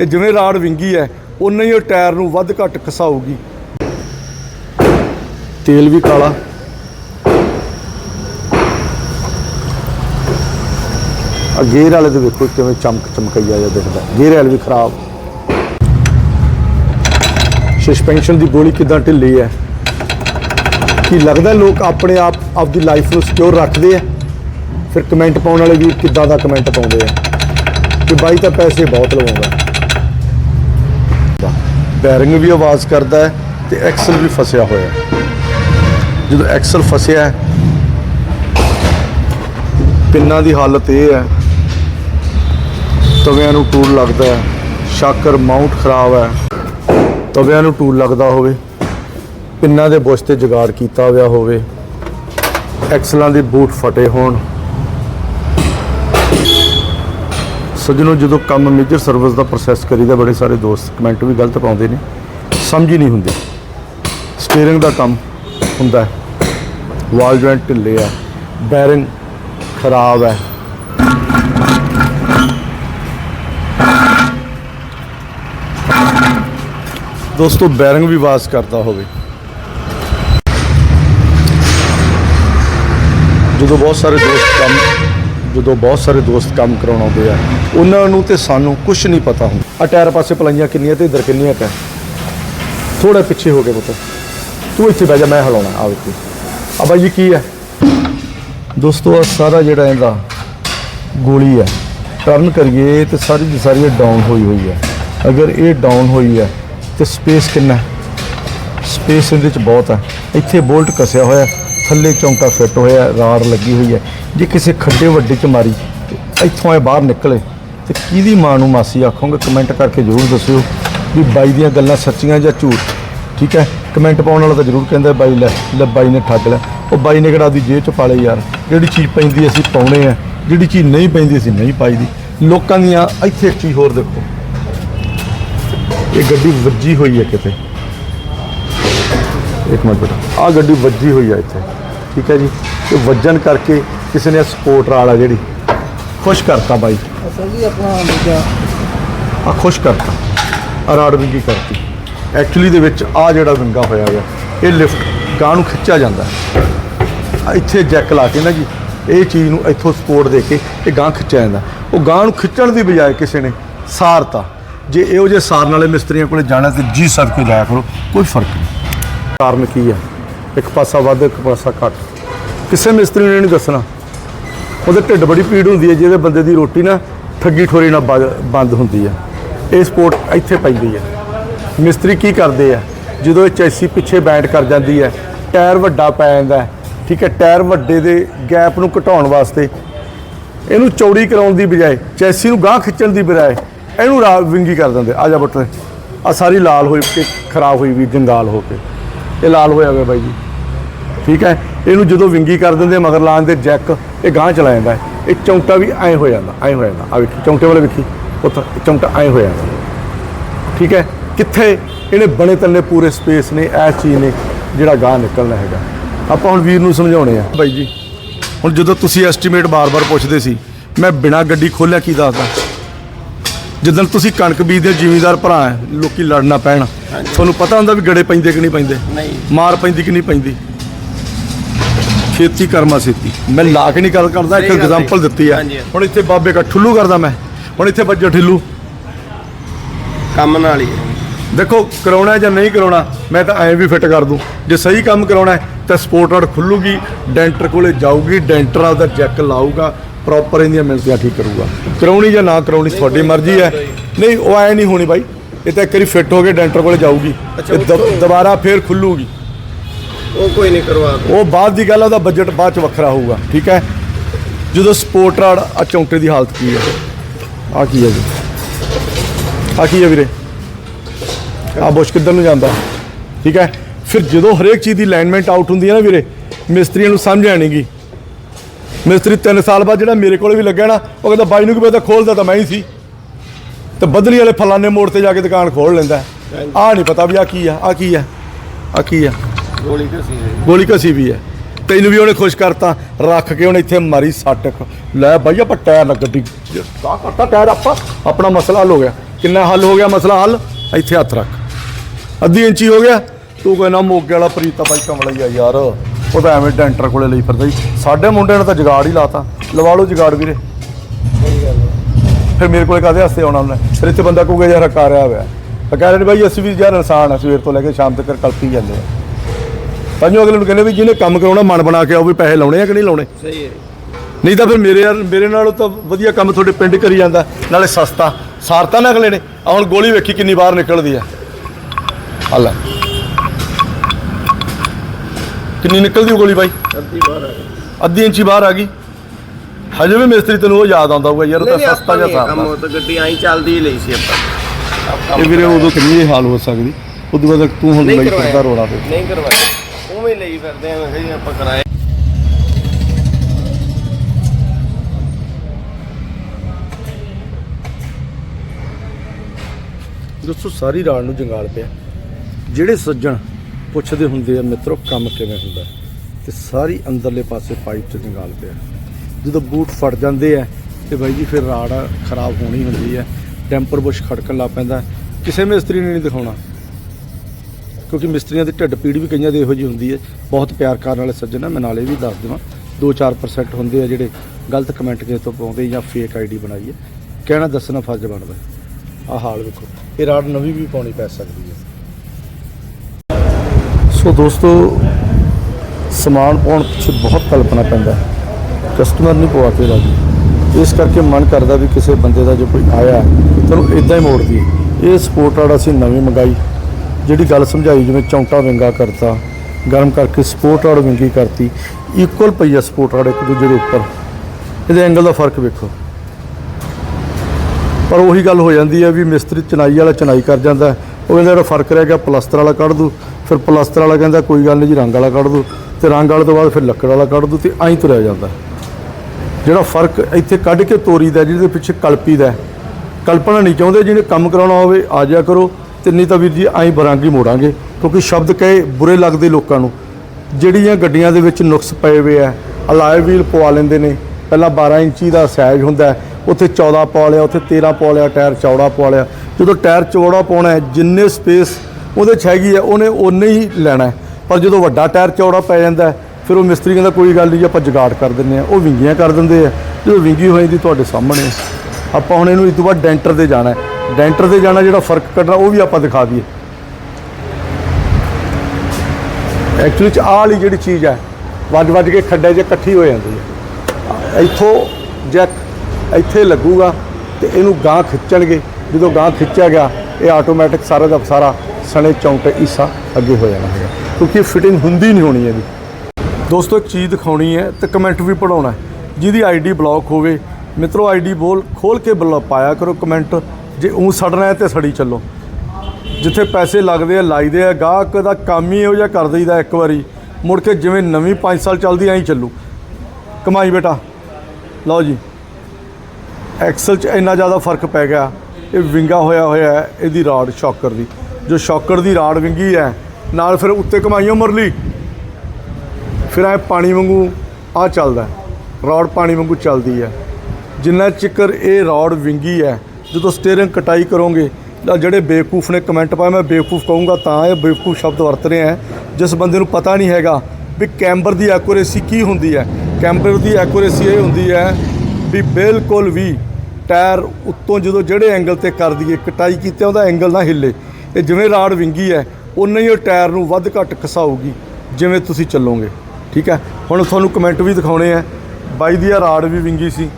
ਤੇ ਜਿਵੇਂ ਰਾੜ ਵਿੰਗੀ ਹੈ ਉਨਾ ਹੀ ਉਹ ਟਾਇਰ ਨੂੰ ਵੱਧ ਘੱਟ ਖਸਾਊਗੀ। ਤੇਲ ਵੀ ਕਾਲਾ। ਆ ਗੇਅਰ ਵਾਲੇ ਦੇ ਵੇਖੋ ਕਿਵੇਂ ਚਮਕ ਚਮਕਈਆ ਜਿਹਾ ਦਿਖਦਾ। ਗੇਅਰ ਵਾਲੇ ਵੀ ਖਰਾਬ। ਸਸਪੈਂਸ਼ਨ ਦੀ ਗੋਲੀ ਕਿਦਾਂ ਢਿੱਲੀ ਹੈ? ਕੀ ਲੱਗਦਾ ਲੋਕ ਆਪਣੇ ਆਪ ਆਪਦੀ ਲਾਈਫ ਨੂੰ ਸਿਕਿਉਰ ਰੱਖਦੇ ਆ? ਫਿਰ ਕਮੈਂਟ ਪਾਉਣ ਵਾਲੇ ਵੀ ਕਿੱਦਾਂ ਦਾ ਕਮੈਂਟ ਪਾਉਂਦੇ ਆ? ਕਿ ਬਾਈ ਤਾਂ ਪੈਸੇ ਬਹੁਤ ਲਵਾਉਂਦਾ। ਬੈਰਿੰਗ ਵੀ ਆਵਾਜ਼ ਕਰਦਾ ਹੈ ਤੇ ਐਕਸਲ ਵੀ ਫਸਿਆ ਹੋਇਆ ਹੈ। ਜਦੋਂ ਐਕਸਲ ਫਸਿਆ ਹੈ, ਪਿੰਨਾਂ ਦੀ ਹਾਲਤ ਇਹ ਹੈ, ਤਵਿਆਂ ਨੂੰ ਟੂਲ ਲੱਗਦਾ ਹੈ, ਸ਼ਾਕਰ ਮਾਊਂਟ ਖਰਾਬ ਹੈ। ਤਵਿਆਂ ਨੂੰ ਟੂਲ ਲੱਗਦਾ ਹੋਵੇ, ਪਿੰਨਾਂ ਦੇ ਬੁਸ਼ ਤੇ ਜੁਗਾੜ ਕੀਤਾ ਹੋਇਆ ਹੋਵੇ, ਐਕਸਲਾਂ ਦੇ ਬੂਟ ਫਟੇ ਹੋਣ ਸੱਜਣੋ, ਜਦੋਂ ਕੰਮ ਮੇਜਰ ਸਰਵਿਸ ਦਾ ਪ੍ਰੋਸੈਸ ਕਰੀਦਾ, ਬੜੇ ਸਾਰੇ ਦੋਸਤ ਕਮੈਂਟ ਵੀ ਗਲਤ ਪਾਉਂਦੇ ਨੇ। ਸਮਝ ਹੀ ਨਹੀਂ ਹੁੰਦੀ। ਸਟੀਅਰਿੰਗ ਦਾ ਕੰਮ ਹੁੰਦਾ ਹੈ। ਵਾਲ ਜੁਆਇੰਟ ਢਿੱਲੇ ਆ ਬੈਰਿੰਗ ਖਰਾਬ ਹੈ। ਦੋਸਤੋ ਬੈਰਿੰਗ ਵੀ ਵਾਸ ਕਰਦਾ ਹੋਵੇ। ਜਦੋਂ ਬਹੁਤ ਸਾਰੇ ਦੋਸਤ ਕੰਮ ਜਦੋਂ ਬਹੁਤ ਸਾਰੇ ਦੋਸਤ ਕੰਮ ਕਰਾਉਣ ਆਉਂਦੇ ਆ, ਉਹਨਾਂ ਨੂੰ ਤੇ ਸਾਨੂੰ ਕੁਝ ਨਹੀਂ ਪਤਾ ਹੁੰਦਾ। ਆ ਟਾਇਰ ਪਾਸੇ ਪਲਾਈਆਂ ਕਿੰਨੀਆਂ ਤੇ ਇਧਰ ਕਿੰਨੀਆਂ ਟਾਇਰ ਥੋੜਾ ਪਿੱਛੇ ਹੋ ਕੇ ਪੁੱਤ। ਤੂੰ ਇੱਥੇ ਬਹਿ ਜਾ, ਮੈਂ ਹਲਾਉਣਾ। ਆ ਵੇਖੀ। ਆ ਬਾਈ ਜੀ ਕੀ ਹੈ ਦੋਸਤੋ ਆ ਸਾਰਾ ਜਿਹੜਾ ਇਹਦਾ ਗੋਲੀ ਹੈ ਟਰਨ ਕਰੀਏ ਤੇ ਸਾਰੀ ਦੀ ਸਾਰੀ ਡਾਊਨ ਹੋਈ ਹੋਈ ਹੈ ਅਗਰ ਇਹ ਡਾਊਨ ਹੋਈ ਹੈ ਤੇ ਸਪੇਸ ਕਿੰਨਾ? ਸਪੇਸ ਇਹਦੇ ਚ ਬਹੁਤ ਹੈ ਇੱਥੇ ਬੋਲਟ ਕਸਿਆ ਹੋਇਆ। ਥੱਲੇ ਚੌਂਕਾ ਫਿੱਟ ਹੋਇਆ, ਰਾੜ ਲੱਗੀ ਹੋਈ ਹੈ। ਜੇ ਕਿਸੇ ਖੱਡੇ ਵੱਡੇ ਚ ਮਾਰੀ, ਤੇ ਇੱਥੋਂ ਇਹ ਬਾਹਰ ਨਿਕਲੇ, ਤੇ ਕਿਹਦੀ ਮਾਂ ਨੂੰ ਮਾਸੀ ਆਖੋਗੇ? ਕਮੈਂਟ ਕਰਕੇ ਜ਼ਰੂਰ ਦੱਸਿਓ ਵੀ ਬਾਈ ਦੀਆਂ ਗੱਲਾਂ ਸੱਚੀਆਂ ਜਾਂ ਝੂਠ। ਠੀਕ ਹੈ? ਕਮੈਂਟ ਪਾਉਣ ਵਾਲਾ ਤਾਂ ਜ਼ਰੂਰ ਕਹਿੰਦਾ, ਬਾਈ ਲੈ ਲੈ ਬਾਈ ਨੇ ਠੱਗ ਲਿਆ। ਉਹ ਬਾਈ ਨੇ ਕਿਹੜਾ ਦੀ ਜੇਬ ਚ ਪਾ ਲਈ ਯਾਰ? ਜਿਹੜੀ ਚੀਜ਼ ਪੈਂਦੀ ਅਸੀਂ ਪਾਉਣੇ ਆ, ਜਿਹੜੀ ਚੀਜ਼ ਨਹੀਂ ਪੈਂਦੀ ਅਸੀਂ ਨਹੀਂ ਪਾਈਦੀ। ਲੋਕਾਂ ਦੀਆਂ ਇੱਥੇ ਇੱਕ ਚੀਜ਼ ਹੋਰ ਦੇਖੋ। ਇਹ ਗੱਡੀ ਵੱਜੀ ਹੋਈ ਹੈ ਕਿਤੇ। ਇੱਕ ਮਿੰਟ ਬੇਟਾ, ਆਹ ਗੱਡੀ ਵੱਜੀ ਹੋਈ ਹੈ ਇੱਥੇ। ਠੀਕ ਹੈ ਜੀ? ਤੇ ਵੱਜਣ ਕਰਕੇ ਕਿਸੇ ਨੇ ਸਪੋਰਟ ਵਾਲਾ ਜਿਹੜੀ ਖੁਸ਼ ਕਰਤਾ ਬਾਈ। ਅਸਲ ਜੀ ਆਪਣਾ ਦੂਜਾ। ਆ ਖੁਸ਼ ਕਰਤਾ ਆ ਰਾੜ ਵਿੰਗੀ ਕਰਤੀ। ਐਕਚੁਅਲੀ ਦੇ ਵਿੱਚ ਆ ਜਿਹੜਾ ਵਿੰਗਾ ਹੋਇਆ ਹੈ ਇਹ ਲਿਫਟ ਗਾਂ ਨੂੰ ਖਿੱਚਿਆ ਜਾਂਦਾ ਇੱਥੇ ਜੈਕ ਲਾ ਕੇ ਨਾ ਜੀ ਇਹ ਚੀਜ਼ ਨੂੰ ਇੱਥੋਂ ਸਪੋਰਟ ਦੇ ਕੇ ਇਹ ਗਾਂ ਖਿੱਚਿਆ ਜਾਂਦਾ ਉਹ ਗਾਂ ਨੂੰ ਖਿੱਚਣ ਦੀ ਬਜਾਏ ਕਿਸੇ ਨੇ ਸਾਰਤਾ। ਜੇ ਇਹੋ ਜਿਹੇ ਸਾਰਨ ਵਾਲੇ ਮਿਸਤਰੀਆਂ ਕੋਲੇ ਜਾਣਾ ਤੇ ਜੀ ਸਰ ਕੇ ਜਾਇਆ ਕਰੋ ਕੋਈ ਫ਼ਰਕ ਨਹੀਂ। ਕਾਰਨ ਕੀ ਹੈ ਇੱਕ ਪਾਸਾ ਵੱਧ, ਇੱਕ ਪਾਸਾ ਘੱਟ। ਕਿਸੇ ਮਿਸਤਰੀ ਨੇ ਨਹੀਂ ਦੱਸਣਾ। ਉਹਦੇ ਢਿੱਡ ਬੜੀ ਪੀੜ ਹੁੰਦੀ ਹੈ, ਜਿਹਦੇ ਬੰਦੇ ਦੀ ਰੋਟੀ ਨਾ ਠੱਗੀ ਠੋਰੀ ਨਾਲ ਬ- ਬੰਦ ਹੁੰਦੀ ਹੈ। ਇਹ ਸਪੋਰਟ ਇੱਥੇ ਪੈਂਦੀ ਹੈ। ਮਿਸਤਰੀ ਕੀ ਕਰਦੇ ਆ? ਜਦੋਂ ਇਹ ਚੈਸੀ ਪਿੱਛੇ ਬੈਂਡ ਕਰ ਜਾਂਦੀ ਹੈ, ਟਾਇਰ ਵੱਡਾ ਪੈ ਜਾਂਦਾ ਠੀਕ ਹੈ, ਟਾਇਰ ਵੱਡੇ ਦੇ ਗੈਪ ਨੂੰ ਘਟਾਉਣ ਵਾਸਤੇ ਇਹਨੂੰ ਚੌੜੀ ਕਰਾਉਣ ਦੀ ਬਜਾਏ, ਚੈਸੀ ਨੂੰ ਗਾਂਹ ਖਿੱਚਣ ਦੀ ਬਜਾਏ ਇਹਨੂੰ ਰਾ ਵਿੰਗੀ ਕਰ ਦਿੰਦੇ ਆ। ਜਾ ਬਟਨ ਆ ਸਾਰੀ ਲਾਲ ਹੋਈ ਕੇ ਖਰਾਬ ਹੋਈ ਵੀ ਜੰਗਾਲ ਹੋ ਕੇ। ਇਹ ਲਾਲ ਹੋਇਆ ਹੋਇਆ ਬਾਈ ਜੀ। ਠੀਕ ਹੈ? ਇਹਨੂੰ ਜਦੋਂ ਵਿੰਗੀ ਕਰ ਦਿੰਦੇ ਮਗਰ ਲਾਣ ਦੇ ਜੈਕ, ਇਹ ਗਾਂਹ ਚਲਾ ਜਾਂਦਾ ਇਹ ਚੌਂਟਾ ਵੀ ਐ ਹੋ ਜਾਂਦਾ, ਐ ਹੋ ਜਾਂਦਾ। ਆ ਵੇਖੀ ਚੌਂਟੇ ਵਾਲੇ ਵੇਖੀ। ਉੱਥੇ ਚੌਂਟਾ ਐ ਹੋ ਜਾਂਦਾ। ਠੀਕ ਹੈ? ਕਿੱਥੇ ਇਹਨੇ ਬਣੇ ਤੱਲੇ ਪੂਰੇ ਸਪੇਸ ਨੇ ਇਸ ਚੀਜ਼ ਨੇ ਜਿਹੜਾ ਗਾਂ ਨਿਕਲਣਾ ਹੈਗਾ। ਆਪਾਂ ਹੁਣ ਵੀਰ ਨੂੰ ਸਮਝਾਉਣੇ ਆ। ਬਾਈ ਜੀ, ਹੁਣ ਜਦੋਂ ਤੁਸੀਂ ਐਸਟੀਮੇਟ ਬਾਰ-ਬਾਰ ਪੁੱਛਦੇ ਸੀ, ਮੈਂ ਬਿਨਾ ਗੱਡੀ ਖੋਲਿਆ ਕੀ ਦੱਸਦਾ? ਜਦੋਂ ਤੁਸੀਂ ਕਣਕ ਬੀਜਦੇ ਜ਼ਿਮੀਦਾਰ ਭਰਾ ਹੈ ਲੋਕੀ ਲੜਨਾ ਪੈਣ। ਤੁਹਾਨੂੰ ਪਤਾ ਹੁੰਦਾ ਵੀ ਗੜੇ ਪੈਂਦੇ ਕਿ ਨਹੀਂ ਪੈਂਦੇ? ਨਹੀਂ। ਮਾਰ ਪੈਂਦੀ ਕਿ ਨਹੀਂ ਪੈਂਦੀ? ਖੇਤੀ ਕਰਮਾ ਸੇਤੀ। ਮੈਂ ਲਾ ਕੇ ਨਹੀਂ ਗੱਲ ਕਰਦਾ ਇੱਕ। ਐਗਜ਼ਾਮਪਲ ਦਿੱਤੀ ਹਾਂਜੀ। ਹੁਣ ਇੱਥੇ ਬਾਬੇ ਦਾ ਠੁੱਲੂ ਕਰਦਾ ਮੈਂ। ਹੁਣ ਇੱਥੇ ਵੱਜਾ ਠਿੱਲੂ। ਕੰਮ ਨਾਲ ਹੀ। ਦੇਖੋ ਕਰਾਉਣਾ ਜਾਂ ਨਹੀਂ ਕਰਾਉਣਾ ਮੈਂ ਤਾਂ ਐਂ ਵੀ ਫਿੱਟ ਕਰ ਦੂੰ। ਜੇ ਸਹੀ ਕੰਮ ਕਰਾਉਣਾ ਤਾਂ ਸਪੋਰਟ ਰਡ ਖੁੱਲੂਗੀ ਡੈਂਟਰ ਕੋਲੇ ਜਾਊਗੀ ਡੈਂਟਰ ਆਪਦਾ ਜੈਕ ਲਾਊਗਾ ਪ੍ਰੋਪਰ ਇਹਦੀਆਂ ਮਿਲਤੀਆਂ ਠੀਕ ਕਰੂਗਾ। ਕਰਾਉਣੀ ਜਾਂ ਨਾ ਕਰਾਉਣੀ ਤੁਹਾਡੀ ਮਰਜ਼ੀ ਹੈ। ਨਹੀਂ ਉਹ ਐ ਨਹੀਂ ਹੋਣੀ ਬਾਈ। ਇਹ ਤਾਂ ਇੱਕ ਵਾਰੀ ਫਿੱਟ ਹੋ ਕੇ ਡੈਂਟਰ ਕੋਲੇ ਜਾਊਗੀ। ਇਹ ਦ- ਦੁਬਾਰਾ ਫੇਰ ਖੁੱਲੂਗੀ। ਉਹ ਕੋਈ ਨਹੀਂ ਕਰਵਾ ਉਹ ਬਾਅਦ ਦੀ ਗੱਲ ਆ ਉਹਦਾ ਬਜਟ ਬਾਅਦ ਚ ਵੱਖਰਾ ਹੋਊਗਾ ਠੀਕ ਹੈ? ਜਦੋਂ ਸਪੋਰਟ ਰਾਡ ਆ ਚੌਂਟੇ ਦੀ ਹਾਲਤ ਕੀ ਹੈ? ਆ ਕੀ ਹੈ ਜੀ? ਆ ਕੀ ਹੈ ਵੀਰੇ? ਆ ਬੁਸ਼ ਕਿੱਧਰ ਨੂੰ ਜਾਂਦਾ? ਠੀਕ ਹੈ? ਫਿਰ ਜਦੋਂ ਹਰੇਕ ਚੀਜ਼ ਦੀ ਅਲਾਈਨਮੈਂਟ ਆਊਟ ਹੁੰਦੀ ਹੈ ਨਾ ਵੀਰੇ ਮਿਸਤਰੀਆਂ ਨੂੰ ਸਮਝ ਆਣੀਗੀ ਮਿਸਤਰੀ 3 ਸਾਲ ਬਾਅਦ ਜਿਹੜਾ ਮੇਰੇ ਕੋਲੇ ਵੀ ਲੱਗਿਆ ਨਾ ਉਹ ਕਹਿੰਦਾ ਬਾਈ ਨੂੰ ਕਿ ਪਤਾ ਖੋਲਦਾ ਤਾਂ ਮੈਂ ਹੀ ਸੀ। ਤੇ ਬਦਲੀ ਵਾਲੇ ਫਲਾਣੇ ਮੋੜ ਤੇ ਜਾ ਕੇ ਦੁਕਾਨ ਖੋਲ ਲੈਂਦਾ। ਆ ਨਹੀਂ ਪਤਾ ਵੀ ਆ ਕੀ ਆ ਆ ਕੀ ਆ ਆ ਕੀ ਆ। ਗੋਲੀ ਘਸੀ ਗੋਲੀ ਕਸੀ ਵੀ ਹੈ ਤੈਨੂੰ ਵੀ ਉਹਨੇ ਖੁਸ਼ ਕਰਤਾ ਰੱਖ ਕੇ ਉਹਨੇ ਇੱਥੇ ਮਾਰੀ ਸੱਟ। ਲੈ ਬਾਈ ਆਪਾਂ ਟਾਇਰ ਨਾਲ ਗੱਡੀ ਕਾ ਕਰਤਾ ਟਾਇਰ ਆਪਾਂ। ਆਪਣਾ ਮਸਲਾ ਹੱਲ ਹੋ ਗਿਆ। ਕਿੰਨਾ ਹੱਲ ਹੋ ਗਿਆ ਮਸਲਾ ਹੱਲ? ਇੱਥੇ ਹੱਥ ਰੱਖ। ਅੱਧੀ ਇੰਚੀ ਹੋ ਗਿਆ। ਤੂੰ ਕਹਿੰਦਾ ਮੋਗੇ ਵਾਲਾ ਪ੍ਰੀਤਾ ਭਾਈ ਕਮਲਾ ਹੀ ਆ ਯਾਰ। ਉਹ ਤਾਂ ਐਵੇਂ ਡੈਂਟਰ ਕੋਲੇ ਲਈ ਫਿਰਦਾ ਜੀ। ਸਾਡੇ ਮੁੰਡੇ ਨੇ ਤਾਂ ਜਗਾੜ ਹੀ ਲਾਤਾ। ਲਵਾ ਲਓ ਜਗਾੜ ਵੀਰੇ। ਫਿਰ ਮੇਰੇ ਕੋਲੇ ਕਾਹਦੇ ਹੱਸੇ ਆਉਣਾ ਉਹਨੇ? ਫਿਰ ਇੱਥੇ ਬੰਦਾ ਕਹੂਗਾ ਯਾਰ ਹਕਾਰਿਆ ਹੋਇਆ ਤਾਂ ਕਹਿ ਰਹੇ ਨੇ ਬਾਈ ਅਸੀਂ ਵੀ ਯਾਰ ਇਨਸਾਨ ਆ ਸਵੇਰ ਤੋਂ ਲੈ ਕੇ ਸ਼ਾਮ ਤੱਕ ਕਲਪੀ ਜਾਂਦੇ ਆ। ਪੰਜੋ ਅਗਲੇ ਨੂੰ ਕਹਿੰਦੇ ਵੀ ਜਿਹਨੇ ਕੰਮ ਕਰਾਉਣਾ ਮਨ ਬਣਾ ਕੇ ਆਓ ਵੀ ਪੈਸੇ ਲਾਉਣੇ ਆ ਕਿ ਨਹੀਂ ਲਾਉਣੇ? ਸਹੀ ਹੈ। ਨਹੀਂ ਤਾਂ ਫਿਰ ਮੇਰੇ ਯਾਰ ਮੇਰੇ ਨਾਲੋਂ ਤਾਂ ਵਧੀਆ ਕੰਮ ਤੁਹਾਡੇ ਪਿੰਡ ਕਰੀ ਜਾਂਦਾ। ਨਾਲੇ ਸਸਤਾ। ਸਾਰਤਾ ਨਾ ਅਗਲੇ ਨੇ। ਹੁਣ ਗੋਲੀ ਵੇਖੀ ਕਿੰਨੀ ਬਾਹਰ ਨਿਕਲਦੀ ਆ। ਆ ਲੈ। ਕਿੰਨੀ ਨਿਕਲਦੀ ਉਹ ਗੋਲੀ ਬਾਈ? ਅੱਧੀ ਬਾਹਰ ਆ ਗਈ ਅੱਧੀ ਇੰਚੀ ਬਾਹਰ ਆ ਗਈ। ਹਜੇ ਵੀ ਮਿਸਤਰੀ ਤੈਨੂੰ ਉਹ ਯਾਦ ਆਉਂਦਾ ਹੋਊਗਾ ਯਾਰ ਉਹ ਤਾਂ ਸਸਤਾ ਜਿਹਾ ਕੰਮ ਸਾਰਤਾ ਉਹ ਤਾਂ ਗੱਡੀ ਆਈ ਚੱਲਦੀ ਹੀ ਲਈ ਸੀ ਆਪਾਂ। ਇਹ ਵੀਰੇ ਉਦੋਂ ਕਿੰਨੀ ਇਹ ਹਾਲ ਹੋ ਸਕਦੀ? ਉਦੋਂ ਬਾਅਦ ਤੂੰ ਹੁਣ ਨਹੀਂ ਲਈ। ਫਿਰਦਾ ਰੋਣਾ ਤੇ ਨਹੀਂ ਕਰਵਾਇਆ ਉਵੇਂ ਹੀ ਲਈ ਫਿਰਦੇ ਆ ਜੀ ਆਪਾਂ ਕਰਾਏ। ਦੋਸਤੋ ਸਾਰੀ ਰਾਤ ਨੂੰ ਜੰਗਾਲ ਪਿਆ। ਜਿਹੜੇ ਸੱਜਣ ਪੁੱਛਦੇ ਹੁੰਦੇ ਆ, ਮਿੱਤਰੋ, ਕੰਮ ਕਿਵੇਂ ਹੁੰਦਾ? ਤੇ ਸਾਰੀ ਅੰਦਰਲੇ ਪਾਸੇ ਪਾਈਪ 'ਚ ਜੰਗਾਲ ਪਿਆ। ਜਦੋਂ ਬੂਟ ਫਟ ਜਾਂਦੇ ਆ, ਤੇ ਬਾਈ ਜੀ ਫਿਰ ਰਾੜ ਖਰਾਬ ਹੋਣੀ ਹੁੰਦੀ ਹੈ ਟੈਂਪਰ ਬੁਸ਼ ਖੜਕਣ ਲੱਗ ਪੈਂਦਾ। ਕਿਸੇ ਮਿਸਤਰੀ ਨੇ ਨਹੀਂ ਦਿਖਾਉਣਾ। ਕਿਉਂਕਿ ਮਿਸਤਰੀਆਂ ਦੀ ਢਿੱਡ ਪੀੜ ਵੀ ਕਈਆਂ ਦੇ ਇਹੋ ਜਿਹੀ ਹੁੰਦੀ ਹੈ ਬਹੁਤ ਪਿਆਰ ਕਰਨ ਵਾਲੇ ਸੱਜਣ ਆ, ਮੈਂ ਨਾਲੇ ਵੀ ਦੱਸ ਦੇਵਾਂ। 2-4% ਹੁੰਦੇ ਆ ਜਿਹੜੇ ਗਲਤ ਕਮੈਂਟ ਕਿਸੇ ਤੋਂ ਪਾਉਂਦੇ ਜਾਂ ਫੇਕ ਆਈਡੀ ਬਣਾਈ ਹੈ ਕਹਿਣਾ ਦੱਸਣਾ ਫਰਜ਼ ਬਣਦਾ। ਆ ਹਾਲ ਵੇਖੋ। ਇਹ ਰਾੜ ਨਵੀਂ ਵੀ ਪਾਉਣੀ ਪੈ ਸਕਦੀ ਹੈ ਸੋ ਦੋਸਤੋ, ਸਮਾਨ ਪਾਉਣ ਪਿੱਛੇ ਬਹੁਤ ਕਲਪਨਾ ਪੈਂਦਾ ਕਸਟਮਰ ਨਹੀਂ ਪਵਾ ਕੇ ਰਾਜੀ। ਇਸ ਕਰਕੇ ਮਨ ਕਰਦਾ ਵੀ ਕਿਸੇ ਬੰਦੇ ਦਾ ਜੇ ਕੋਈ ਆਇਆ, ਚਲੋ ਇਦਾਂ ਹੀ ਮੋੜ ਦੀ ਇਹ ਸਪੋਰਟ ਰਾਡ ਅਸੀਂ ਨਵੀਂ ਮੰਗਾਈ, ਜਿਹੜੀ ਗੱਲ ਸਮਝਾਈ, ਜਿਵੇਂ ਚੌਂਟਾ ਵਿੰਗਾ ਕਰਤਾ, ਗਰਮ ਕਰਕੇ ਸਪੋਰਟ ਰਾਡ ਵਿੰਗੀ ਕਰਤੀ ਇਕੁਅਲ ਪਈ ਆ ਸਪੋਰਟ ਰਾਡ ਇੱਕ ਦੂਜੇ ਦੇ ਉੱਪਰ। ਇਹਦੇ ਐਂਗਲ ਦਾ ਫ਼ਰਕ ਵੇਖੋ। ਪਰ ਉਹੀ ਗੱਲ ਹੋ ਜਾਂਦੀ ਹੈ ਵੀ ਮਿਸਤਰੀ ਚਨਾਈ ਵਾਲਾ ਚਨਾਈ ਕਰ ਜਾਂਦਾ ਉਹ ਕਹਿੰਦਾ ਜਿਹੜਾ ਫ਼ਰਕ ਰਹਿ ਗਿਆ, ਪਲਸਤਰ ਵਾਲਾ ਕੱਢ ਦੂ ਫਿਰ ਪਲਸਤਰ ਵਾਲਾ ਕਹਿੰਦਾ ਕੋਈ ਗੱਲ ਨਹੀਂ ਜੀ, ਰੰਗ ਵਾਲਾ ਕੱਢ ਦੂ ਤੇ ਰੰਗ ਵਾਲੇ ਤੋਂ ਬਾਅਦ ਫਿਰ ਲੱਕੜ ਵਾਲਾ ਕੱਢ ਦੂ ਤੇ ਐਂ ਤੁਰਿਆ ਜਾਂਦਾ। ਜਿਹੜਾ ਫ਼ਰਕ ਇੱਥੇ ਕੱਢ ਕੇ ਤੋਰੀ ਦਾ ਜਿਹਦੇ ਪਿੱਛੇ ਕਲਪੀਦਾ ਕਲਪਨਾ ਨਹੀਂ ਚਾਹੁੰਦੇ ਜਿਹਨੇ ਕੰਮ ਕਰਾਉਣਾ ਹੋਵੇ, ਆ ਜਾਇਆ ਕਰੋ ਤੇ ਨਹੀਂ ਤਾਂ ਵੀਰ ਜੀ ਐਂ ਬਰਾਂਗੀ ਮੋੜਾਂਗੇ, ਕਿਉਂਕਿ ਸ਼ਬਦ ਕਹੇ ਬੁਰੇ ਲੱਗਦੇ ਲੋਕਾਂ ਨੂੰ। ਜਿਹੜੀਆਂ ਗੱਡੀਆਂ ਦੇ ਵਿੱਚ ਨੁਕਸ ਪਏ ਹੋਏ ਆ ਅਲਾਈ ਵੀਲ ਪਵਾ ਲੈਂਦੇ ਨੇ। ਪਹਿਲਾਂ 12 ਇੰਚੀ ਦਾ ਸਾਈਜ਼ ਹੁੰਦਾ ਉੱਥੇ 14 ਪਾ ਲਿਆ, ਉੱਥੇ 13 ਪਾ ਲਿਆ, ਟਾਇਰ ਚੌੜਾ ਪਾ ਲਿਆ। ਜਦੋਂ ਟਾਇਰ ਚੌੜਾ ਪਾਉਣਾ ਹੈ, ਜਿੰਨੇ ਸਪੇਸ ਉਹਦੇ 'ਚ ਹੈਗੀ ਹੈ ਉਹਨੇ ਓਨੇ ਹੀ ਲੈਣਾ ਪਰ ਜਦੋਂ ਵੱਡਾ ਟਾਇਰ ਚੌੜਾ ਪੈ ਜਾਂਦਾ ਫਿਰ ਉਹ ਮਿਸਤਰੀ ਕਹਿੰਦਾ, ਕੋਈ ਗੱਲ ਨਹੀਂ ਜੀ ਆਪਾਂ ਜਗਾੜ ਕਰ ਦਿੰਦੇ ਆ ਉਹ ਵਿੰਗੀਆਂ ਕਰ ਦਿੰਦੇ ਆ। ਜਦੋਂ ਵਿੰਗੀ ਹੋਈ ਦੀ ਤੁਹਾਡੇ ਸਾਹਮਣੇ ਹੈ। ਆਪਾਂ ਹੁਣ ਇਹਨੂੰ ਇਸ ਤੋਂ ਬਾਅਦ ਡੈਂਟਰ ਤੇ ਜਾਣਾ ਡੈਂਟਰ ਤੇ ਜਾਣਾ ਜਿਹੜਾ ਫ਼ਰਕ ਕੱਢਣਾ, ਉਹ ਵੀ ਆਪਾਂ ਦਿਖਾ ਦਈਏ। ਐਕਚੁਅਲੀ ਚ ਆਹ ਵਾਲੀ ਜਿਹੜੀ ਚੀਜ਼ ਹੈ, ਵੱਜ ਵੱਜ ਕੇ ਖੱਡੇ 'ਚ ਇਕੱਠੀ ਹੋ ਜਾਂਦੀ ਹੈ। ਇੱਥੋਂ ਜੈਕ ਇੱਥੇ ਲੱਗੂਗਾ ਤੇ ਇਹਨੂੰ ਗਾਂ ਖਿੱਚਣਗੇ। ਜਦੋਂ ਗਾਂ ਖਿੱਚਿਆ ਗਿਆ, ਇਹ ਆਟੋਮੈਟਿਕ ਸਾਰਾ ਦਾ ਸਾਰਾ ਸਣੇ ਚੌਂਟੇ ਈਸਾ ਅੱਗੇ ਹੋ ਜਾਣਾ ਹੈਗਾ। ਕਿਉਂਕਿ ਫਿਟਿੰਗ ਹੁੰਦੀ ਨਹੀਂ ਹੋਣੀ ਇਹਦੀ। ਦੋਸਤੋ, ਇੱਕ ਚੀਜ਼ ਦਿਖਾਉਣੀ ਹੈ ਤੇ ਕਮੈਂਟ ਵੀ ਪੜਾਉਣਾ ਹੈ। ਜਿਹਦੀ ਆਈਡੀ ਬਲੌਕ ਹੋਵੇ, ਮਿੱਤਰੋ ਆਈਡੀ ਬੋਲ ਖੋਲ ਕੇ ਬਲ ਪਾਇਆ ਕਰੋ ਕਮੈਂਟ ਜੇ ਉਹ ਸੜਨਾ ਹੈ ਤੇ ਸੜੀ ਚੱਲੋ। ਜਿੱਥੇ ਪੈਸੇ ਲੱਗਦੇ ਆ ਲਾਈਦੇ ਆ, ਗਾਹਕ ਦਾ ਕੰਮ ਹੀ ਇਹੋ ਜਿਹਾ ਕਰ ਦਈਦਾ ਇੱਕ ਵਾਰੀ। ਮੁੜ ਕੇ ਜਿਵੇਂ ਨਵੀਂ 5 ਸਾਲ ਚੱਲਦੀ, ਐਂ ਹੀ ਚੱਲੂ। ਕਮਾਈ ਬੇਟਾ। ਲਓ ਜੀ। ਐਕਸਲ 'ਚ ਇੰਨਾ ਜ਼ਿਆਦਾ ਫ਼ਰਕ ਪੈ ਗਿਆ। ਇਹ ਵਿੰਗਾ ਹੋਇਆ ਹੋਇਆ ਇਹਦੀ ਰਾਡ ਸ਼ੌਕਰ ਦੀ। ਜੋ ਸ਼ੌਕਰ ਦੀ ਰਾਡ ਵਿੰਗੀ ਹੈ, ਨਾਲ ਫਿਰ ਉੱਤੇ ਕਮਾਈਓ ਮਰਲੀ। ਫਿਰ ਐ ਪਾਣੀ ਵਾਂਗੂ ਆ ਚੱਲਦਾ ਰੌਡ ਪਾਣੀ ਵਾਂਗੂ ਚੱਲਦੀ ਹੈ। ਜਿੰਨਾ ਚਿਕਰ ਇਹ ਰੌਡ ਵਿੰਗੀ ਹੈ, ਜਦੋਂ ਸਟੀਅਰਿੰਗ ਕਟਾਈ ਕਰੋਗੇ, ਤਾਂ ਜਿਹੜੇ ਬੇਵਕੂਫ ਨੇ ਕਮੈਂਟ ਪਾਇਆ, ਮੈਂ ਬੇਵਕੂਫ ਕਹੂੰਗਾ ਤਾਂ ਇਹ ਬੇਵਕੂਫ ਸ਼ਬਦ ਵਰਤ ਰਹੇ ਹੈ। ਜਿਸ ਬੰਦੇ ਨੂੰ ਪਤਾ ਨਹੀਂ ਹੈਗਾ ਵੀ ਕੈਂਬਰ ਦੀ ਐਕੂਰੇਸੀ ਕੀ ਹੁੰਦੀ ਹੈ। ਕੈਂਬਰ ਦੀ ਐਕੂਰੇਸੀ ਇਹ ਹੁੰਦੀ ਹੈ ਵੀ ਬਿਲਕੁਲ ਵੀ ਟਾਇਰ ਉੱਤੋਂ ਜਦੋਂ ਜਿਹੜੇ ਐਂਗਲ ਤੇ ਕਰਦੀ ਹੈ ਕਟਾਈ ਕੀਤੇ ਉਹਦਾ ਐਂਗਲ ਨਾ ਹਿੱਲੇ। ਇਹ ਜਿਵੇਂ ਰਾੜ ਵਿੰਗੀ ਹੈ ਉਨਾ ਹੀ ਉਹ ਟਾਇਰ ਨੂੰ ਵੱਧ ਘੱਟ ਖਸਾਊਗੀ, ਜਿਵੇਂ ਤੁਸੀਂ ਚੱਲੋਗੇ। ਠੀਕ ਹੈ? ਹੁਣ ਤੁਹਾਨੂੰ ਕਮੈਂਟ ਵੀ ਦਿਖਾਉਣੇ ਆ, ਬਾਈ ਦੀ ਆ ਰਾੜ ਵੀ ਵਿੰਗੀ ਸੀ।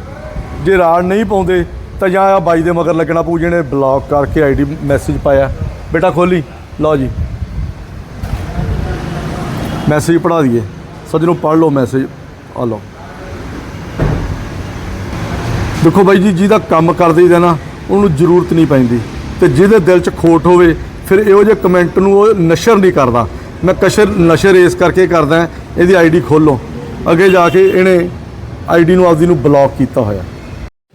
ਜੇ ਰਾੜ ਨਹੀਂ ਪਾਉਂਦੇ, ਤਾਂ ਜਾਂ ਆ ਬਾਈ ਦੇ ਮਗਰ ਲੱਗਣਾ ਪਊ, ਜਿਹਨੇ ਬਲੌਕ ਕਰਕੇ ਆਈਡੀ ਮੈਸੇਜ ਪਾਇਆ। ਬੇਟਾ ਖੋਲੀ, ਲਓ ਜੀ। ਮੈਸੇਜ ਪੜਾ ਦਈਏ। ਸੱਜਣੋਂ, ਪੜ੍ਹ ਲਓ ਮੈਸੇਜ ਆ ਲਓ। ਦੇਖੋ ਬਾਈ ਜੀ, ਜਿਹਦਾ ਕੰਮ ਕਰਦੇ ਦਈਦਾ ਨਾ ਉਹਨੂੰ ਜ਼ਰੂਰਤ ਨਹੀਂ ਪੈਂਦੀ। ਤੇ ਜਿਹਦੇ ਦਿਲ 'ਚ ਖੋਟ ਹੋਵੇ, ਫਿਰ ਇਹੋ ਜਿਹੇ ਕਮੈਂਟ ਨੂੰ ਉਹ ਨਸ਼ਰ ਨਹੀਂ ਕਰਦਾ। ਮੈਂ ਕਸ਼ਰ, ਨਸ਼ਰ ਇਸ ਕਰਕੇ ਕਰਦਾ ਇਹਦੀ ਆਈਡੀ ਖੋਲੋ। ਅੱਗੇ ਜਾ ਕੇ ਇਹਨੇ ਆਈਡੀ ਨੂੰ ਆਪਦੀ ਨੂੰ ਬਲੌਕ ਕੀਤਾ ਹੋਇਆ।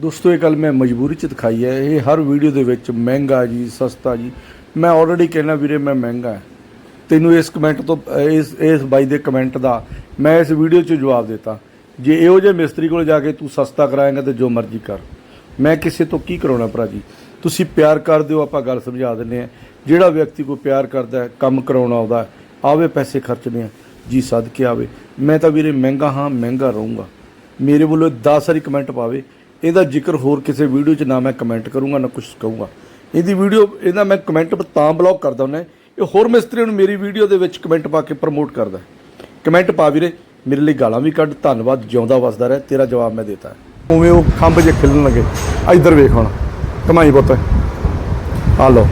ਦੋਸਤੋ, ਇਹ ਗੱਲ ਮੈਂ ਮਜਬੂਰੀ 'ਚ ਦਿਖਾਈ ਹੈ। ਇਹ ਹਰ ਵੀਡੀਓ ਦੇ ਵਿੱਚ ਮਹਿੰਗਾ ਜੀ, ਸਸਤਾ ਜੀ। ਮੈਂ ਆਲਰੇਡੀ ਕਹਿਣਾ ਵੀਰੇ, ਮੈਂ ਮਹਿੰਗਾ ਹੈ। ਤੈਨੂੰ ਇਸ ਕਮੈਂਟ ਤੋਂ, ਇਸ ਇਸ ਬਾਈ ਦੇ ਕਮੈਂਟ ਦਾ ਮੈਂ ਇਸ ਵੀਡੀਓ 'ਚ ਜਵਾਬ ਦਿੱਤਾ। ਜੇ ਇਹੋ ਜਿਹੇ ਮਿਸਤਰੀ ਕੋਲ ਜਾ ਕੇ ਤੂੰ ਸਸਤਾ ਕਰਾਏਂਗਾ ਤੇ ਜੋ ਮਰਜ਼ੀ ਕਰ। ਮੈਂ ਕਿਸੇ ਤੋਂ ਕੀ ਕਰਾਉਣਾ ਭਰਾ ਜੀ? ਤੁਸੀਂ ਪਿਆਰ ਕਰ ਦਿਓ ਆਪਾਂ ਗੱਲ ਸਮਝਾ ਦਿੰਦੇ ਆ ਜਿਹੜਾ ਵਿਅਕਤੀ ਕੋਈ ਪਿਆਰ ਕਰਦਾ ਹੈ, ਕੰਮ ਕਰਾਉਣਾ ਆਉਂਦਾ ਆਵੇ ਪੈਸੇ ਖਰਚਣੇ ਆ, ਜੀ ਸਦਕੇ ਆਵੇ। ਮੈਂ ਤਾਂ ਵੀਰੇ ਮਹਿੰਗਾ ਹਾਂ, ਮਹਿੰਗਾ ਰਹੂੰਗਾ। ਮੇਰੇ ਵੱਲੋਂ 10 ਸਾਰੀ ਕਮੈਂਟ ਪਾਵੇ। ਇਹਦਾ ਜ਼ਿਕਰ ਹੋਰ ਕਿਸੇ ਵੀਡੀਓ 'ਚ ਨਾ ਮੈਂ ਕਮੈਂਟ ਕਰੂੰਗਾ, ਨਾ ਕੁਝ ਕਹੂੰਗਾ। ਇਹਦੀ ਵੀਡੀਓ ਇਹਦਾ ਮੈਂ ਕਮੈਂਟ ਤਾਂ ਬਲੌਕ ਕਰਦਾ ਹੁੰਦਾ ਇਹ ਹੋਰ ਮਿਸਤਰੀ ਨੂੰ ਮੇਰੀ ਵੀਡੀਓ ਦੇ ਵਿੱਚ ਕਮੈਂਟ ਪਾ ਕੇ ਪ੍ਰਮੋਟ ਕਰਦਾ ਕਮੈਂਟ ਪਾ ਵੀਰੇ, ਮੇਰੇ ਲਈ ਗਾਲਾਂ ਵੀ ਕੱਢ, ਧੰਨਵਾਦ, ਜਿਉਂਦਾ ਵਸਦਾ ਰਹਿ, ਤੇਰਾ ਜਵਾਬ ਮੈਂ ਦੇਤਾ। ਉਵੇਂ ਉਹ ਖੰਭ ਜੇ ਖਿਲਣ ਲੱਗੇ। ਇੱਧਰ ਵੇਖ ਹੁਣ। ਕਮਾਈ ਪੁੱਤ। ਆ ਲਓ।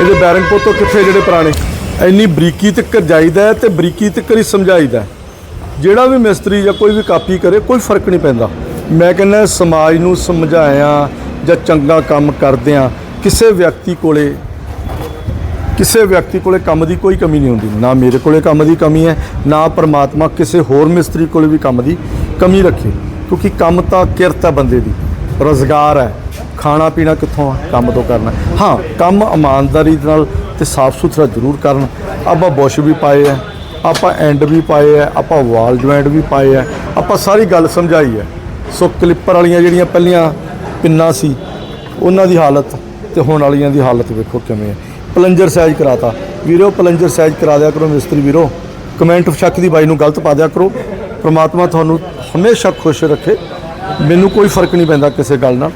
ਇਹਦੇ ਬੈਰਿੰਗ ਪੁੱਤੋ ਕਿੱਥੇ ਜਿਹੜੇ ਪੁਰਾਣੇ? ਇੰਨੀ ਬਰੀਕੀ ਤੱਕ ਜਾਈਦਾ ਹੈ ਤੇ ਬਰੀਕੀ ਤੱਕ ਹੀ ਸਮਝਾਈਦਾ ਜਿਹੜਾ ਵੀ ਮਿਸਤਰੀ ਜਾਂ ਕੋਈ ਵੀ ਕਾਪੀ ਕਰੇ, ਕੋਈ ਫ਼ਰਕ ਨਹੀਂ ਪੈਂਦਾ। ਮੈਂ ਕਹਿੰਦਾ ਸਮਾਜ ਨੂੰ ਸਮਝਾਇਆ ਜਾਂ ਚੰਗਾ ਕੰਮ ਕਰਦਿਆਂ ਕਿਸੇ ਵਿਅਕਤੀ ਕੋਲੇ, ਕਿਸੇ ਵਿਅਕਤੀ ਕੋਲੇ ਕੰਮ ਦੀ ਕੋਈ ਕਮੀ ਨਹੀਂ ਹੁੰਦੀ। ਨਾ ਮੇਰੇ ਕੋਲੇ ਕੰਮ ਦੀ ਕਮੀ ਹੈ, ਨਾ ਪਰਮਾਤਮਾ ਕਿਸੇ ਹੋਰ ਮਿਸਤਰੀ ਕੋਲੇ ਵੀ ਕੰਮ ਦੀ ਕਮੀ ਰੱਖੇ। ਕਿਉਂਕਿ ਕੰਮ ਤਾਂ ਕਿਰਤ ਹੈ ਬੰਦੇ ਦੀ। ਰੋਜ਼ਗਾਰ ਹੈ। ਖਾਣਾ ਪੀਣਾ ਕਿੱਥੋਂ ਕੰਮ ਤੋਂ ਕਰਨਾ। ਹਾਂ, ਕੰਮ ਇਮਾਨਦਾਰੀ ਨਾਲ ਤੇ ਸਾਫ਼ ਸੁਥਰਾ ਜ਼ਰੂਰ ਕਰਨ। ਆਪਾਂ ਬੁਸ਼ ਵੀ ਪਾਏ ਆ, ਆਪਾਂ ਐਂਡ ਵੀ ਪਾਏ ਆ, ਆਪਾਂ ਵਾਲ ਜੁਆਇੰਟ ਵੀ ਪਾਏ ਆ। ਆਪਾਂ ਸਾਰੀ ਗੱਲ ਸਮਝਾਈ ਹੈ ਸੋ ਕਲਿੱਪਰ ਵਾਲੀਆਂ ਜਿਹੜੀਆਂ ਪਹਿਲੀਆਂ ਪਿੰਨਾਂ ਸੀ, ਉਹਨਾਂ ਦੀ ਹਾਲਤ ਤੇ ਹੁਣ ਵਾਲੀਆਂ ਦੀ ਹਾਲਤ ਵੇਖੋ ਕਿਵੇਂ ਹੈ ਪਲੰਜਰ ਸਾਈਜ਼ ਕਰਾਤਾ। ਵੀਰੋ, ਪਲੰਜਰ ਸਾਈਜ਼ ਕਰਾ ਦਿਆ ਕਰੋ ਮਿਸਤਰੀ ਵੀਰੋ। ਕਮੈਂਟ ਸ਼ੱਕ ਦੀ ਬਾਈ ਨੂੰ ਗਲਤ ਪਾ ਦਿਆ ਕਰੋ। ਪ੍ਰਮਾਤਮਾ ਤੁਹਾਨੂੰ ਹਮੇਸ਼ਾ ਖੁਸ਼ ਰੱਖੇ। ਮੈਨੂੰ ਕੋਈ ਫ਼ਰਕ ਨਹੀਂ ਪੈਂਦਾ ਕਿਸੇ ਗੱਲ ਨਾਲ।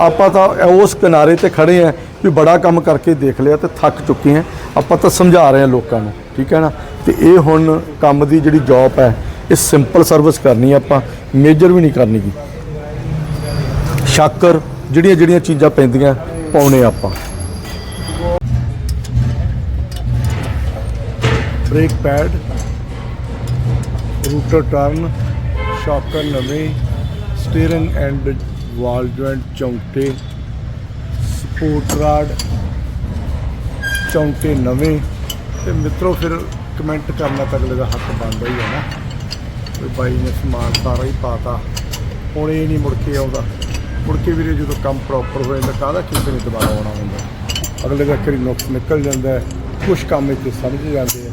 ਆਪਾਂ ਤਾਂ ਉਸ ਕਿਨਾਰੇ ਤੇ ਖੜੇ ਆ ਵੀ ਬੜਾ ਕੰਮ ਕਰਕੇ ਦੇਖ ਲਿਆ ਤੇ ਥੱਕ ਚੁੱਕੇ ਆ ਆਪਾਂ ਤਾਂ ਸਮਝਾ ਰਹੇ ਆ ਲੋਕਾਂ ਨੂੰ, ਠੀਕ ਹੈ ਨਾ? ਤੇ ਇਹ ਹੁਣ ਕੰਮ ਦੀ ਜਿਹੜੀ ਜੌਬ ਹੈ, ਇਹ ਸਿੰਪਲ ਸਰਵਿਸ ਕਰਨੀ ਹੈ ਆਪਾਂ ਮੇਜਰ ਵੀ ਨਹੀਂ ਕਰਨੀ ਗੀ। ਸ਼ਾਕਰ ਜਿਹੜੀਆਂ ਜਿਹੜੀਆਂ ਚੀਜ਼ਾਂ ਪੈਂਦੀਆਂ, ਪਾਉਣੇ ਆਪਾਂ। Brake pad rotor turn shocker ਨਵੇਂ ਸਟੀਅਰਿੰਗ ਐਂਡ ਵਾਲ ਜੁਆਇੰਟ ਚੌਂਕੇ ਸਪੋਰਟ ਰਾਡ ਚੌਂਕੇ ਨਵੇਂ। ਤੇ ਮਿੱਤਰੋ, ਫਿਰ ਕਮੈਂਟ ਕਰਨਾ ਤਾਂ ਅਗਲੇ ਦਾ ਹੱਕ ਬਣਦਾ ਹੀ ਹੈ ਨਾ। ਵੀ ਬਾਈ ਨੇ ਸਮਾਨ ਸਾਰਾ ਹੀ ਪਾਤਾ। ਹੁਣ ਇਹ ਨਹੀਂ ਮੁੜ ਕੇ ਆਉਂਦਾ। ਮੁੜ ਕੇ ਵੀਰੇ ਜਦੋਂ ਕੰਮ ਪ੍ਰੋਪਰ ਹੋ ਜਾਂਦਾ, ਕਾਹਦਾ ਕਿਸੇ ਨੇ ਦੁਬਾਰਾ ਆਉਣਾ ਹੁੰਦਾ? ਅਗਲੇ ਦਾ ਕਰੀ ਨੁਕਸ ਨਿਕਲ ਜਾਂਦਾ ਹੈ? ਕੁਝ ਕੰਮ ਇੱਥੇ ਸਮਝ ਜਾਂਦੇ ਆ।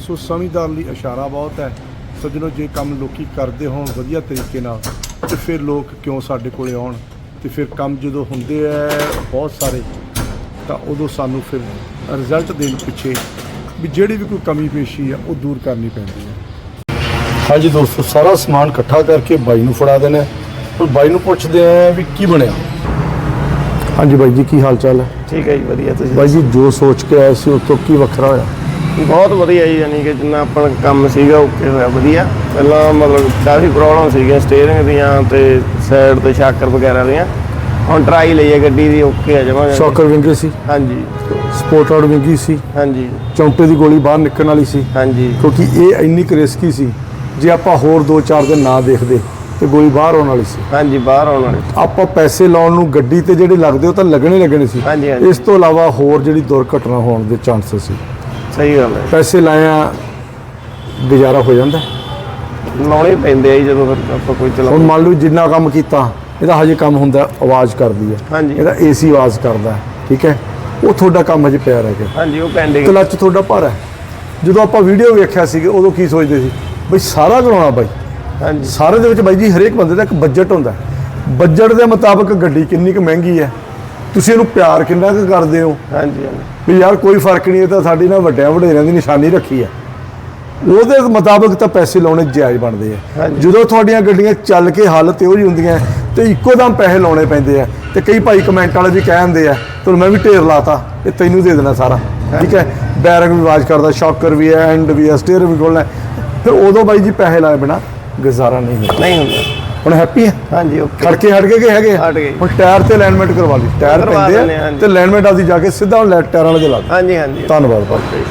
ਸੋ ਸਮਝਦਾਰ ਲਈ ਇਸ਼ਾਰਾ ਬਹੁਤ ਹੈ। ਸੱਜਣੋ, ਜੇ ਕੰਮ ਲੋਕੀ ਕਰਦੇ ਹੋਣ ਵਧੀਆ ਤਰੀਕੇ ਨਾਲ ਤੇ ਫਿਰ ਲੋਕ ਕਿਉਂ ਸਾਡੇ ਕੋਲੇ ਆਉਣ? ਤੇ ਫਿਰ ਕੰਮ ਜਦੋਂ ਹੁੰਦੇ ਆ ਬਹੁਤ ਸਾਰੇ ਤਾਂ ਉਦੋਂ ਸਾਨੂੰ ਫਿਰ ਰਿਜ਼ਲਟ ਦੇਣ ਪਿੱਛੇ ਵੀ ਜਿਹੜੀ ਵੀ ਕੋਈ ਕਮੀ ਪੇਸ਼ੀ ਆ ਉਹ ਦੂਰ ਕਰਨੀ ਪੈਂਦੀ ਹੈ ਹਾਂਜੀ ਦੋਸਤੋ ਸਾਰਾ ਸਮਾਨ ਇਕੱਠਾ ਕਰਕੇ ਬਾਈ ਨੂੰ ਫੜਾ ਦੇਣਾ। ਹੁਣ ਬਾਈ ਨੂੰ ਪੁੱਛਦੇ ਆ ਵੀ ਕੀ ਬਣਿਆ? ਹਾਂਜੀ ਬਾਈ ਜੀ ਕੀ ਹਾਲ ਚਾਲ ਹੈ? ਠੀਕ ਹੈ ਜੀ ਵਧੀਆ ਤੁਸੀਂ ਬਾਈ ਜੀ ਜੋ ਸੋਚ ਕੇ ਆਏ ਸੀ ਉਸ ਤੋਂ ਕੀ ਵੱਖਰਾ ਹੋਇਆ? ਬਹੁਤ ਵਧੀਆ ਜੀ ਯਾਨੀ ਕਿ ਜਿੰਨਾ ਆਪਣਾ ਕੰਮ ਸੀਗਾ ਓਕੇ ਹੋਇਆ ਵਧੀਆ। ਪਹਿਲਾਂ ਮਤਲਬ ਕਾਫੀ ਪ੍ਰੋਬਲਮ ਸੀਗੀਆਂ ਸਟੀਅਰਿੰਗ ਦੀਆਂ ਤੇ ਸਾਈਡ ਤੇ ਸ਼ਾਕਰ ਵਗੈਰਾ ਦੀਆਂ। ਹੁਣ ਟਰਾਈ ਲਈ ਹੈ ਗੱਡੀ ਦੀ ਓਕੇ ਆ ਜਮਾ। ਸ਼ੌਕਰ ਵਿੰਗੇ ਸੀ। ਹਾਂਜੀ। ਸਪੋਰਟ ਆਊਟ ਵਿੰਗੀ ਸੀ। ਹਾਂਜੀ। ਚੌਂਟੇ ਦੀ ਗੋਲੀ ਬਾਹਰ ਨਿਕਲਣ ਵਾਲੀ ਸੀ। ਹਾਂਜੀ। ਕਿਉਂਕਿ ਇਹ ਇੰਨੀ ਕੁ ਰਿਸਕੀ ਸੀ ਜੇ ਆਪਾਂ ਹੋਰ 2-4 ਦਿਨ ਨਾ ਦੇਖਦੇ ਤੇ ਗੋਲੀ ਬਾਹਰ ਆਉਣ ਵਾਲੀ ਸੀ। ਹਾਂਜੀ ਬਾਹਰ ਆਉਣ ਵਾਲੇ ਆਪਾਂ ਪੈਸੇ ਲਾਉਣ ਨੂੰ ਗੱਡੀ ਤੇ ਜਿਹੜੇ ਲੱਗਦੇ ਉਹ ਤਾਂ ਲੱਗਣੇ ਲੱਗਣੇ ਸੀ। ਹਾਂਜੀ, ਹਾਂਜੀ। ਇਸ ਤੋਂ ਇਲਾਵਾ ਹੋਰ ਜਿਹੜੀ ਦੁਰਘਟਨਾ ਹੋਣ ਦੇ ਚਾਂਸਸ ਸੀ। ਸਹੀ ਗੱਲ ਹੈ। ਪੈਸੇ ਲਾਇਆ ਗੁਜ਼ਾਰਾ ਹੋ ਜਾਂਦਾ ਲਾਉਣੇ ਪੈਂਦੇ ਆ ਜੀ ਜਦੋਂ ਫਿਰ ਆਪਾਂ ਕੋਈ ਹੁਣ ਚਲਾਉਂਦੇ ਮੰਨ ਲਓ ਜਿੰਨਾ ਕੰਮ ਕੀਤਾ ਇਹਦਾ ਹਜੇ ਕੰਮ ਹੁੰਦਾ ਆਵਾਜ਼ ਕਰਦੀ ਹੈ। ਹਾਂਜੀ। ਇਹਦਾ ਏਸੀ ਆਵਾਜ਼ ਕਰਦਾ ਹੈ, ਠੀਕ ਹੈ? ਉਹ ਤੁਹਾਡਾ ਕੰਮ ਹਜੇ ਪਿਆ ਰਹਿ ਗਿਆ। ਹਾਂਜੀ ਉਹ ਪੈਂਡਿੰਗ ਕਲੱਚ ਤੁਹਾਡਾ ਭਾਰਾ ਹੈ। ਜਦੋਂ ਆਪਾਂ ਵੀਡੀਓ ਵੇਖਿਆ ਸੀਗੇ ਉਦੋਂ ਕੀ ਸੋਚਦੇ ਸੀ? ਬਈ ਸਾਰਾ ਕਰਾਉਣਾ ਬਾਈ। ਹਾਂਜੀ। ਸਾਰੇ ਦੇ ਵਿੱਚ ਬਾਈ ਜੀ ਹਰੇਕ ਬੰਦੇ ਦਾ ਇੱਕ ਬਜਟ ਹੁੰਦਾ ਬਜਟ ਦੇ ਮੁਤਾਬਕ ਗੱਡੀ ਕਿੰਨੀ ਕੁ ਮਹਿੰਗੀ ਹੈ। ਤੁਸੀਂ ਇਹਨੂੰ ਪਿਆਰ ਕਿੰਨਾ ਕੁ ਕਰਦੇ ਹੋ? ਹਾਂਜੀ ਹਾਂਜੀ। ਵੀ ਯਾਰ ਕੋਈ ਫ਼ਰਕ ਨਹੀਂ ਇਹ ਤਾਂ ਸਾਡੀ ਨਾ ਵੱਡਿਆਂ ਵਡੇਰਿਆਂ ਦੀ ਨਿਸ਼ਾਨੀ ਰੱਖੀ ਹੈ ਉਹਦੇ ਮੁਤਾਬਕ ਤਾਂ ਪੈਸੇ ਲਾਉਣੇ ਜਾਇਜ਼ ਬਣਦੇ ਆ। ਜਦੋਂ ਤੁਹਾਡੀਆਂ ਗੱਡੀਆਂ ਚੱਲ ਕੇ ਹਾਲਤ ਇਹੋ ਜਿਹੀ ਹੁੰਦੀਆਂ ਤੇ ਇੱਕੋ ਦਮ ਪੈਸੇ ਲਾਉਣੇ ਪੈਂਦੇ ਆ। ਤੇ ਕਈ ਭਾਈ ਕਮੈਂਟ ਵਾਲੇ ਵੀ ਕਹਿੰਦੇ ਆ ਤੁਹਾਨੂੰ ਮੈਂ ਵੀ ਢੇਰ ਲਾਤਾ ਇਹ ਤੈਨੂੰ ਦੇ ਦੇਣਾ ਸਾਰਾ। ਠੀਕ ਹੈ? ਬੈਰਿੰਗ ਵੀ ਆਵਾਜ਼ ਕਰਦਾ ਸ਼ੌਕਰ ਵੀ ਹੈ ਐਂਡ ਵੀ ਹੈ ਸਟੀਅਰ ਵੀ ਖੋਲਣਾ। ਫਿਰ ਉਦੋਂ ਬਾਈ ਜੀ ਪੈਸੇ ਲਾਏ ਬਿਨਾ ਗੁਜ਼ਾਰਾ ਨਹੀਂ ਹੁੰਦਾ। ਨਹੀਂ ਹੁੰਦਾ। ਹੁਣ ਹੈਪੀ ਹੈ ਹਾਂਜੀ ਓਕੇ ਖੜਕੇ ਹਟ ਗਏ ਕਿ ਹੈਗੇ ਆ? ਹਟ ਗਏ। ਹੁਣ ਟਾਇਰ ਤੇ ਅਲਾਈਨਮੈਂਟ ਕਰਵਾ ਲਈ ਟਾਇਰ ਕਰਵਾ ਪੈਂਦੇ ਦਿੰਦੇ ਆ, ਆ ਹਾਂਜੀ। ਤੇ ਅਲਾਈਨਮੈਂਟ ਆਪਦੀ ਜਾ ਕੇ ਸਿੱਧਾ ਹੁਣ ਲੈ- ਟਾਇਰਾਂ ਵਾਲੇ ਦੇ ਲਾ ਦਿਓ। ਹਾਂਜੀ ਹਾਂਜੀ ਧੰਨਵਾਦ ਭਾਈ